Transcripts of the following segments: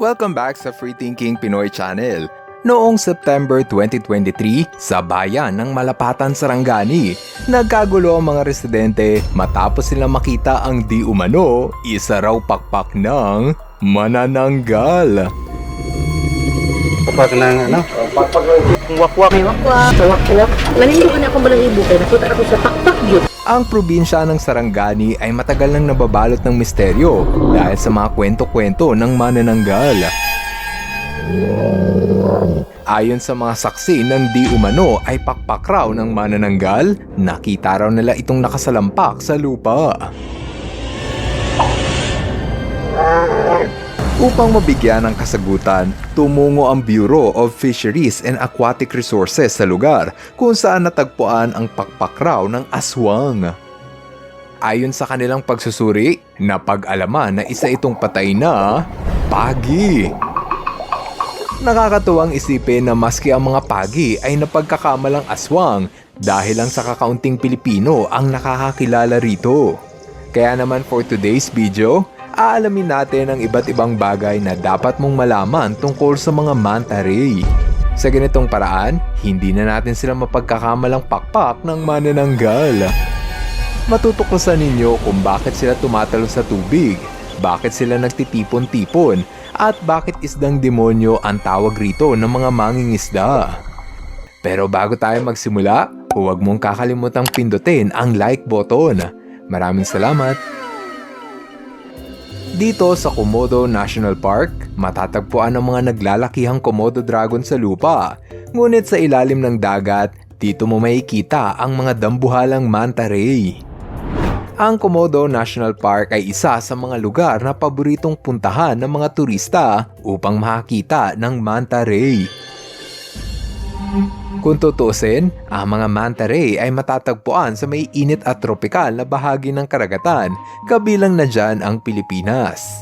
Welcome back sa Free Thinking Pinoy Channel. Noong September 2023, sa bayan ng Malapatan, Sarangani, nagkagulo ang mga residente matapos sila makita ang di umano isa raw pakpak ng manananggal. Kapag ng ano, Wakwak. May wakwak. Sa wakwak. Nanindugan ako balang ibo kaya napunta ako sa pakpak yun. Ang probinsya ng Sarangani ay matagal nang nababalot ng misteryo dahil sa mga kwento-kwento ng manananggal. Ayon sa mga saksi ng di umano ay pakpak raw ng manananggal, nakita raw nila itong nakasalampak sa lupa. Upang mabigyan ng kasagutan, tumungo ang Bureau of Fisheries and Aquatic Resources sa lugar kung saan natagpuan ang pakpak raw ng aswang. Ayon sa kanilang pagsusuri, napag-alaman na isa itong patay na pagi. Nakakatuwang isipin na maski ang mga pagi ay napagkakamalang aswang dahil lang sa kakaunting Pilipino ang nakakakilala rito. Kaya naman for today's video, aalamin natin ang iba't ibang bagay na dapat mong malaman tungkol sa mga manta ray. Sa ganitong paraan, hindi na natin sila mapagkakamalang pakpak ng manananggal. Matutuklasan ninyo kung bakit sila tumatalo sa tubig, bakit sila nagtitipon-tipon, at bakit isdang demonyo ang tawag rito ng mga mangingisda. Pero bago tayo magsimula, huwag mong kakalimutang pindutin ang like button. Maraming salamat! Dito sa Komodo National Park, matatagpuan ang mga naglalakihang Komodo dragon sa lupa. Ngunit sa ilalim ng dagat, dito mo makikita ang mga dambuhalang manta ray. Ang Komodo National Park ay isa sa mga lugar na paboritong puntahan ng mga turista upang makakita ng manta ray. Kung tutusin, ang mga manta ray ay matatagpuan sa may init at tropikal na bahagi ng karagatan, kabilang na dyan ang Pilipinas.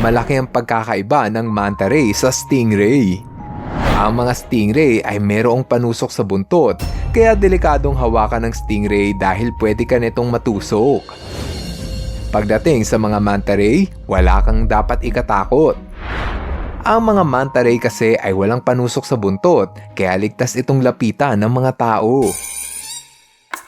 Malaki ang pagkakaiba ng manta ray sa stingray. Ang mga stingray ay merong panusok sa buntot, kaya delikadong hawakan ng stingray dahil pwede ka nitong matusok. Pagdating sa mga manta ray, wala kang dapat ikatakot. Ang mga manta ray kasi ay walang panusok sa buntot, kaya ligtas itong lapitan ng mga tao.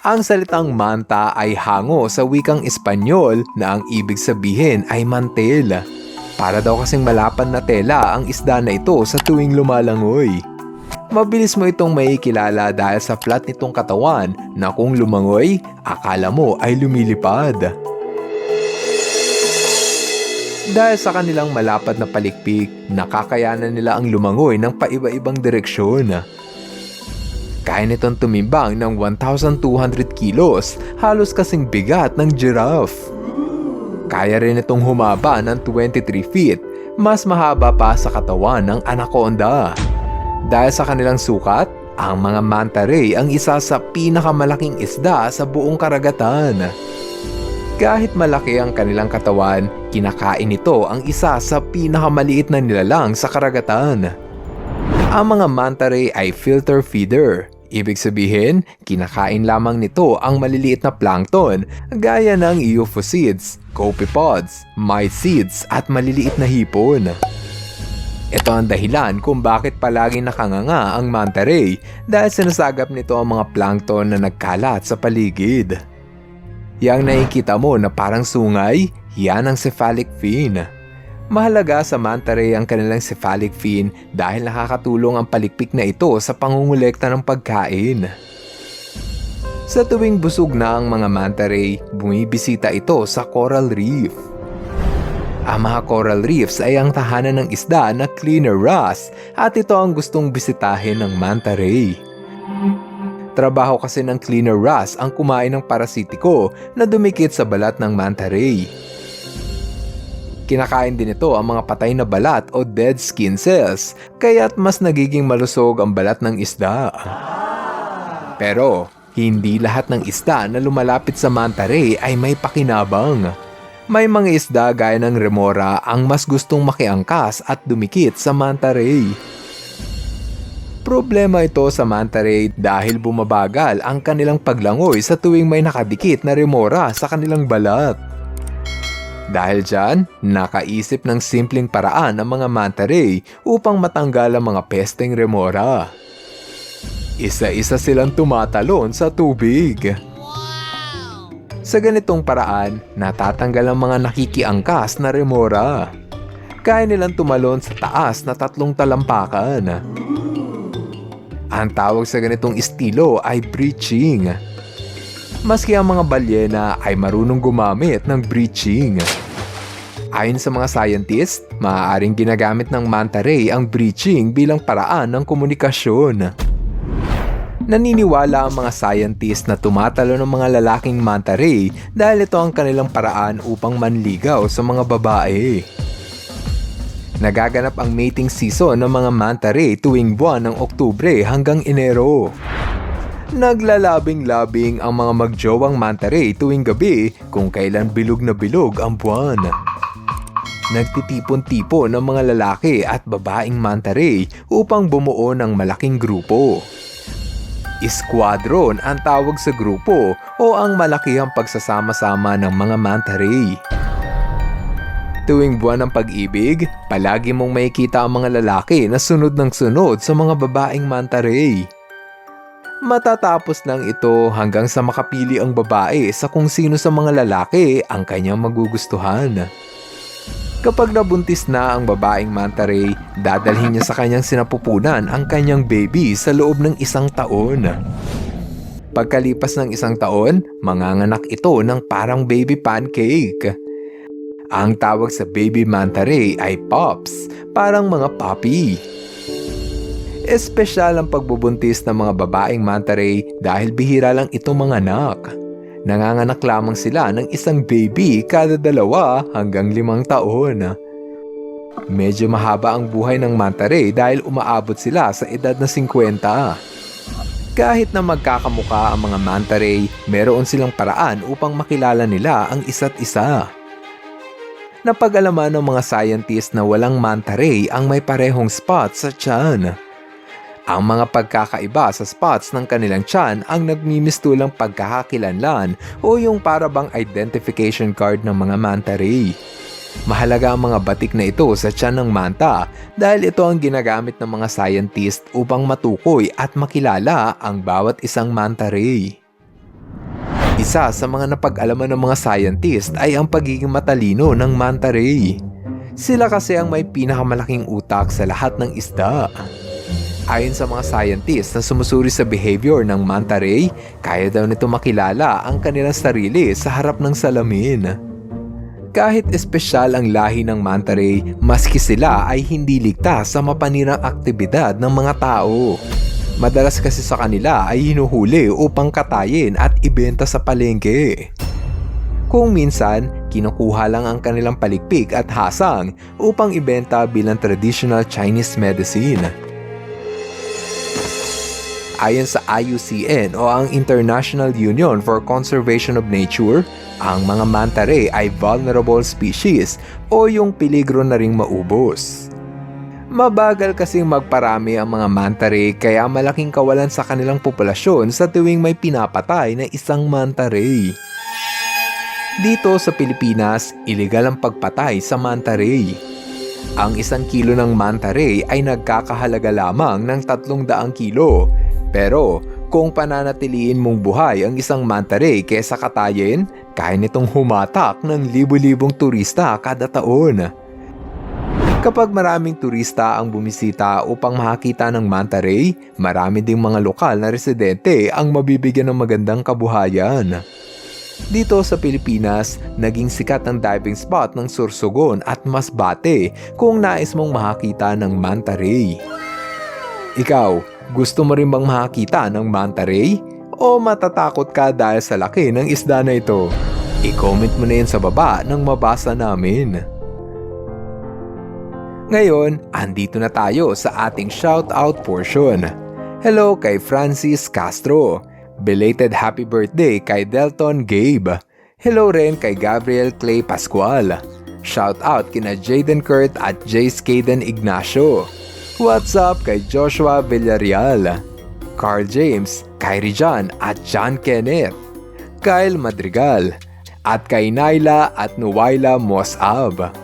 Ang salitang manta ay hango sa wikang Espanyol na ang ibig sabihin ay mantel. Para daw kasing malapan na tela ang isda na ito sa tuwing lumalangoy. Mabilis mo itong makikilala dahil sa flat nitong katawan na kung lumangoy, akala mo ay lumilipad. Dahil sa kanilang malapad na palikpik, nakakayanan nila ang lumangoy ng paiba-ibang direksyon. Kaya nitong tumimbang ng 1,200 kilos, halos kasing bigat ng giraffe. Kaya rin itong humaba ng 23 feet, mas mahaba pa sa katawan ng anaconda. Dahil sa kanilang sukat, ang mga manta ray ang isa sa pinakamalaking isda sa buong karagatan. Kahit malaki ang kanilang katawan, kinakain nito ang isa sa pinakamaliit na nilalang sa karagatan. Ang mga manta ray ay filter feeder. Ibig sabihin, kinakain lamang nito ang maliliit na plankton gaya ng euphosids, copepods, mysids at maliliit na hipon. Ito ang dahilan kung bakit palagi nakanganga ang manta ray dahil sinasagap nito ang mga plankton na nagkalat sa paligid. Yang nakikita mo na parang sungay, yan ang cephalic fin. Mahalaga sa manta ray ang kanilang cephalic fin dahil nakakatulong ang palikpik na ito sa pangungulekta ng pagkain. Sa tuwing busog na ang mga manta ray, bumibisita ito sa coral reef. Ang mga coral reefs ay ang tahanan ng isda na cleaner wrasse at ito ang gustong bisitahin ng manta ray. Trabaho kasi ng cleaner wrasse ang kumain ng parasitiko na dumikit sa balat ng manta ray. Kinakain din ito ang mga patay na balat o dead skin cells, kaya't mas nagiging malusog ang balat ng isda. Pero, hindi lahat ng isda na lumalapit sa manta ray ay may pakinabang. May mga isda gaya ng remora ang mas gustong makiangkas at dumikit sa manta ray. Problema ito sa manta ray dahil bumabagal ang kanilang paglangoy sa tuwing may nakadikit na remora sa kanilang balat. Dahil dyan, nakaisip ng simpleng paraan ang mga manta ray upang matanggal ang mga pesteng remora. Isa-isa silang tumatalon sa tubig. Sa ganitong paraan, natatanggal ang mga nakikiangkas na remora. Kaya nilang tumalon sa taas na tatlong talampakan. Ang tawag sa ganitong estilo ay breaching. Maski ang mga balyena ay marunong gumamit ng breaching. Ayon sa mga scientist, maaaring ginagamit ng manta ray ang breaching bilang paraan ng komunikasyon. Naniniwala ang mga scientist na tumatalo ng mga lalaking manta ray dahil ito ang kanilang paraan upang manligaw sa mga babae. Nagaganap ang mating season ng mga manta ray tuwing buwan ng Oktubre hanggang Enero. Naglalabing-labing ang mga magjowang manta ray tuwing gabi kung kailan bilog na bilog ang buwan. Nagtitipon-tipon ng mga lalaki at babaeng manta ray upang bumuo ng malaking grupo. Squadron ang tawag sa grupo o ang malakihang pagsasama-sama ng mga manta ray. Tuwing buwan ng pag-ibig, palagi mong makikita ang mga lalaki na sunod ng sunod sa mga babaeng manta ray. Matatapos lang ito hanggang sa makapili ang babae sa kung sino sa mga lalaki ang kanyang magugustuhan. Kapag nabuntis na ang babaeng manta ray, dadalhin niya sa kanyang sinapupunan ang kanyang baby sa loob ng isang taon. Pagkalipas ng isang taon, manganganak ito ng parang baby pancake. Ang tawag sa baby manta ray ay pops, parang mga puppy. Espesyal ang pagbubuntis ng mga babaeng manta ray dahil bihira lang ito manganak. Nanganganak lamang sila ng isang baby kada dalawa hanggang limang taon. Medyo mahaba ang buhay ng manta ray dahil umaabot sila sa edad na 50. Kahit na magkakamuka ang mga manta ray, meron silang paraan upang makilala nila ang isa't isa. Napag-alaman ng mga scientist na walang manta ray ang may parehong spot sa tiyan. Ang mga pagkakaiba sa spots ng kanilang tiyan ang nagmimistulang pagkakakilanlan o yung parabang identification card ng mga manta ray. Mahalaga ang mga batik na ito sa tiyan ng manta dahil ito ang ginagamit ng mga scientist upang matukoy at makilala ang bawat isang manta ray. Isa sa mga napag-alaman ng mga scientist ay ang pagiging matalino ng manta ray. Sila kasi ang may pinakamalaking utak sa lahat ng isda. Ayon sa mga scientists na sumusuri sa behavior ng manta ray, kaya daw nito makilala ang kanilang sarili sa harap ng salamin. Kahit espesyal ang lahi ng manta ray, maski sila ay hindi ligtas sa mapanirang aktibidad ng mga tao. Madalas kasi sa kanila ay hinuhuli upang katayin at ibenta sa palengke. Kung minsan, kinukuha lang ang kanilang palikpik at hasang upang ibenta bilang traditional Chinese medicine. Ayon sa IUCN o ang International Union for Conservation of Nature, ang mga manta ray ay vulnerable species o yung peligro na ring maubos. Mabagal kasing magparami ang mga manta ray kaya malaking kawalan sa kanilang populasyon sa tuwing may pinapatay na isang manta ray. Dito sa Pilipinas, iligal ang pagpatay sa manta ray. Ang isang kilo ng manta ray ay nagkakahalaga lamang ng 300 kilo pero kung pananatiliin mong buhay ang isang manta ray kesa katayin, kaya nitong humatak ng libu-libong turista kada taon. Kapag maraming turista ang bumisita upang makakita ng manta ray, marami ding mga lokal na residente ang mabibigyan ng magandang kabuhayan. Dito sa Pilipinas, naging sikat ang diving spot ng Sursogon at Masbate kung nais mong makakita ng manta ray. Ikaw, gusto mo rin bang makakita ng manta ray? O matatakot ka dahil sa laki ng isda na ito? I-comment mo na yan sa baba nang mabasa namin. Ngayon, andito na tayo sa ating shoutout portion. Hello kay Francis Castro. Belated happy birthday kay Delton Gabe. Hello rin kay Gabriel Clay Pascual. Shoutout kina Jaden Kurt at Jace Caden Ignacio. What's up kay Joshua Villarreal, Carl James, Kyrie John at John Kenneth, Kyle Madrigal, at kay Naila at Nuwaila Mosab.